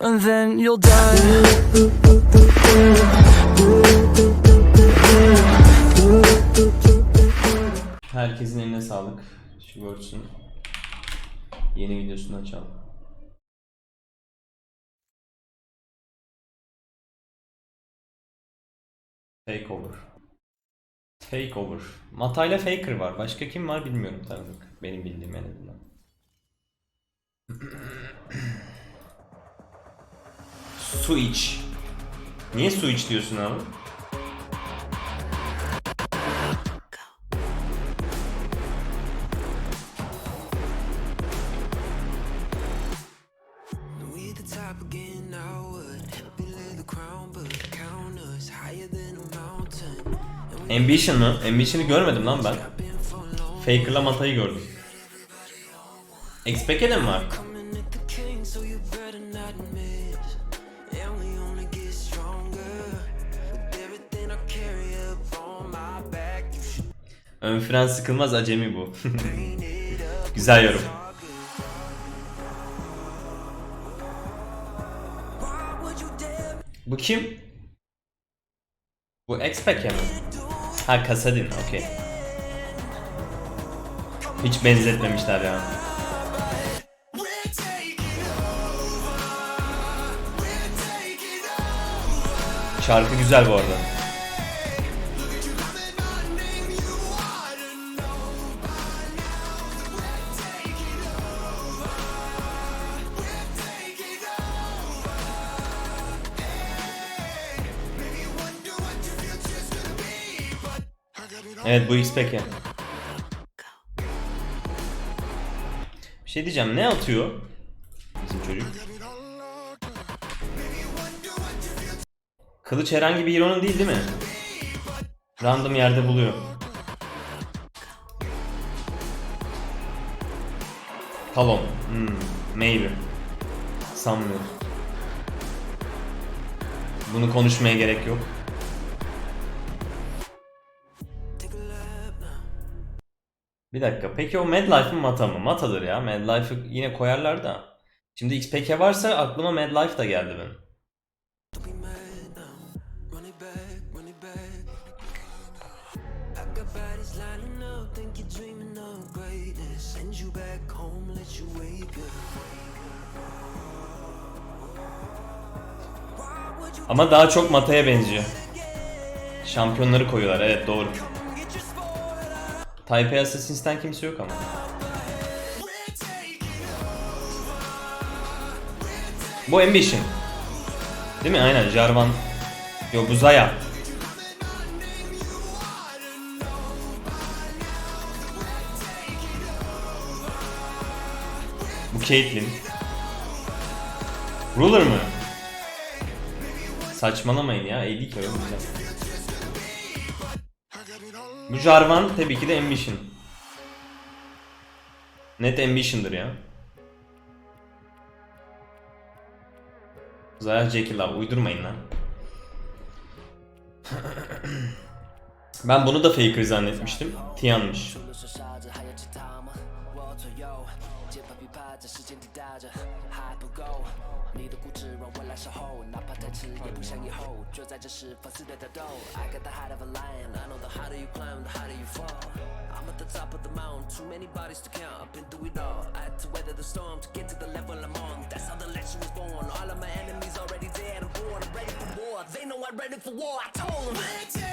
and then you'll die. Herkesin eline sağlık. Şu Words'ün yeni videosunu açalım. Takeover. Takeover. Matayla Faker var. Başka kim var bilmiyorum tanıdık. Benim bildiğim en azından. Su iç. Niye su iç diyorsun abi? Ambition mı? Ambition'ı görmedim lan ben. Faker'la Mata'yı gördüm. XPK'de mi var? Ön fren sıkılmaz acemi bu. Güzel yorum. Bu kim? Bu XPK mi? Ha Kasadin, okey. Hiç benzetmemişler ya. We're I got it all. Evet bu XPK. Bir şey diyeceğim ne atıyor? Bizim çocuk. Kılıç herhangi bir hero'nun değil değil mi? Random yerde buluyor. Talon. Hmm, maybe. Sanmıyorum. Bunu konuşmaya gerek yok. Bir dakika. Peki o Madlife mı Mata mı? Mata'dır ya. Madlife'ı yine koyarlar da. Şimdi XPK varsa aklıma Madlife da geldi benim. Ama daha çok Mata'ya benziyor. Şampiyonları koyuyorlar. Evet doğru. Taipei Assassins'ten kimse yok ama. Bu Ambition. Değil mi? Aynen. Jarvan. Yo bu Zaya. Bu Caitlyn. Ruler mı? Saçmalamayın ya. AD carry güzel. Bu Jarvan tabii ki de Ambition. Net Ambition'dır ya. Zaya Jekyll abi uydurmayın lan. ben bunu da Faker zannetmiştim. Tian'mış. 拍琵琶在时间滴答着，还不够。你的固执让我来守候，哪怕太迟也不想以后。就在这时放肆的挑逗，I got the height of a lion, I know the harder you climb, the harder you fall. I'm at the top of the mountain, too many bodies to count. I've been through it all. I had to weather the storm to get to the level I'm on. That's how the legend was born. All of my enemies already dead. I'm born, I'm ready for war. They know I'm ready for war. I told them.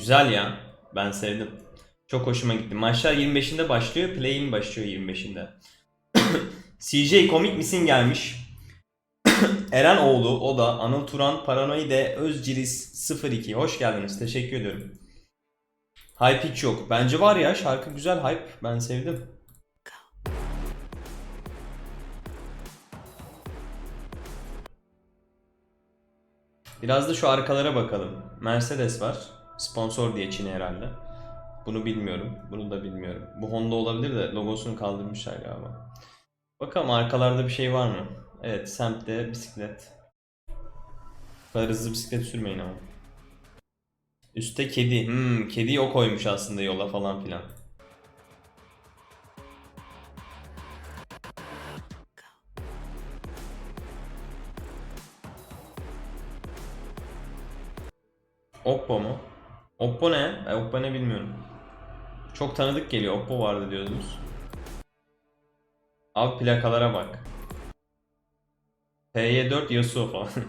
Güzel ya. Ben sevdim. Çok hoşuma gitti. Maçlar 25'inde başlıyor. Play'in başlıyor 25'inde. CJ komik misin gelmiş. Eren oğlu o da Anıl Turan Paranoide Özciris 02 hoş geldiniz teşekkür ediyorum. Hype hiç yok. Bence var ya şarkı güzel hype ben sevdim. Biraz da şu arkalara bakalım. Mercedes var. Sponsor diye Çin herhalde. Bunu bilmiyorum. Bunu da bilmiyorum. Bu Honda olabilir de logosunu kaldırmışlar galiba. Bakalım arkalarda bir şey var mı? Evet semtte bisiklet. Bu kadar hızlı bisiklet sürmeyin ama. Üste kedi. Hmm, kediyi o koymuş aslında yola falan filan. Oppo mu? Oppo ne? Ben Oppo ne bilmiyorum. Çok tanıdık geliyor. Oppo vardı diyordunuz. Abi plakalara bak. TY4 Yasuo falan.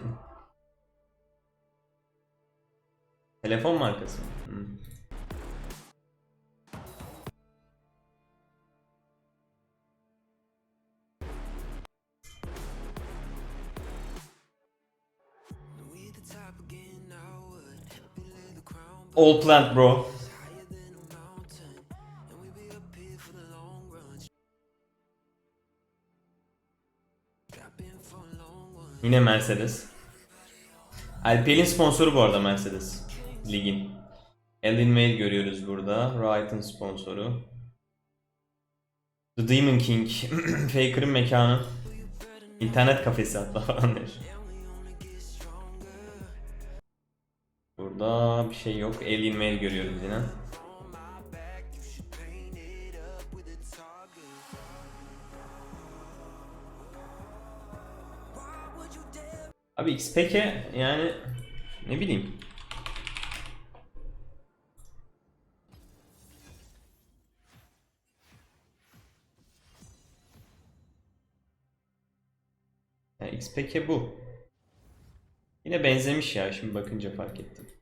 Telefon markası? Hmm. Again All plant bro. Yine Mercedes. Alpel'in sponsoru bu arada Mercedes. Ligin. Ellen Mail görüyoruz burada. Wright'ın sponsoru. The Demon King. Faker'ın mekanı. İnternet kafesi hatta falan der. Burada bir şey yok. Alien Mail görüyoruz yine. Abi XPK yani ne bileyim. Yani XPK bu. Yine benzemiş ya şimdi bakınca fark ettim.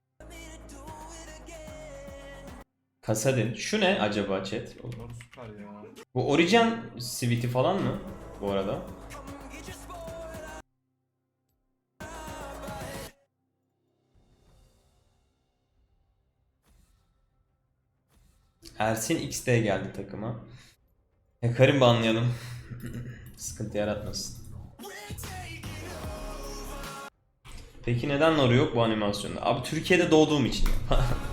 Kasadin. Şu ne acaba chat? Bunlar süper ya. Bu Origin Sweet'i falan mı bu arada? Ersin XD geldi takıma. Yakarım banlayalım. Sıkıntı yaratmasın. Peki neden Naru yok bu animasyonda? Abi Türkiye'de doğduğum için.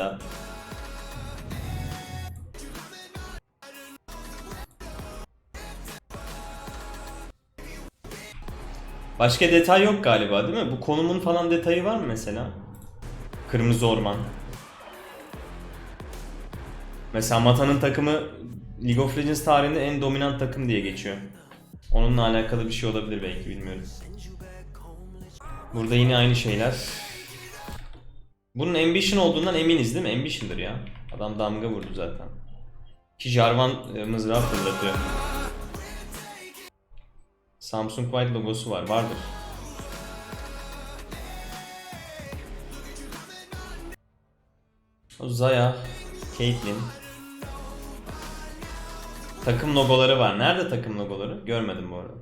Lab. Başka detay yok galiba değil mi? Bu konumun falan detayı var mı mesela? Kırmızı Orman. Mesela Mata'nın takımı League of Legends tarihinde en dominant takım diye geçiyor. Onunla alakalı bir şey olabilir belki bilmiyorum. Burada yine aynı şeyler. Bunun Ambition olduğundan eminiz değil mi? Ambition'dır ya. Adam damga vurdu zaten. Ki Jarvan e, mızrağı fırlatıyor. Samsung White logosu var. Vardır. Zaya, Caitlyn. Takım logoları var. Nerede takım logoları? Görmedim bu arada.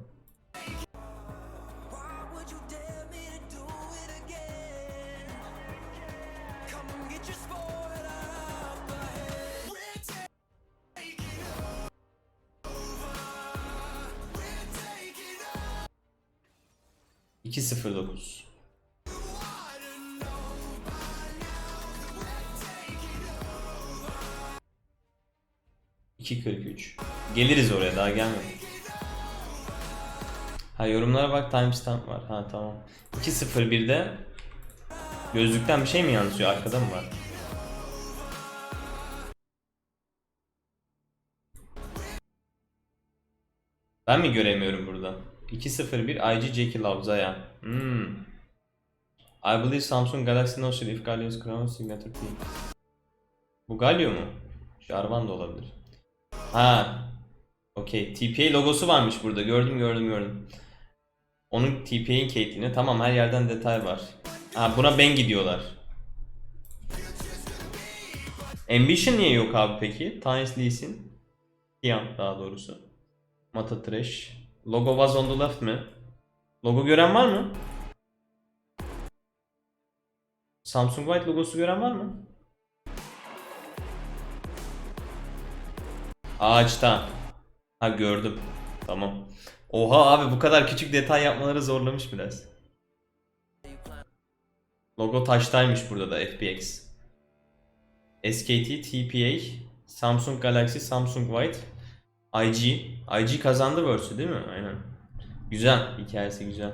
209. ...2.43. Geliriz oraya daha gelmedik. Ha yorumlara bak timestamp var. Ha tamam. 2.01'de... Gözlükten bir şey mi yansıyor? Arkada mı var? Ben mi göremiyorum burada? 201 IG Jackie Lavzaya. Hmm. I believe Samsung Galaxy Note if Galio's Crown Signature P. Bu Galio mu? Jarvan da olabilir. Ha. Okey. TPA logosu varmış burada. Gördüm gördüm gördüm. Onun TPA'in Caitlyn'i. Tamam her yerden detay var. Ha buna ben gidiyorlar. Ambition niye yok abi peki? Tynes Lee Sin. Tian daha doğrusu. Mata Trash. Logo was on the left mi? Logo gören var mı? Samsung White logosu gören var mı? Ağaçta. Ha gördüm. Tamam. Oha abi bu kadar küçük detay yapmaları zorlamış biraz. Logo taştaymış burada da FBX. SKT, TPA, Samsung Galaxy, Samsung White, IG. IG kazandı Verse'ü değil mi? Aynen. Güzel. Hikayesi güzel.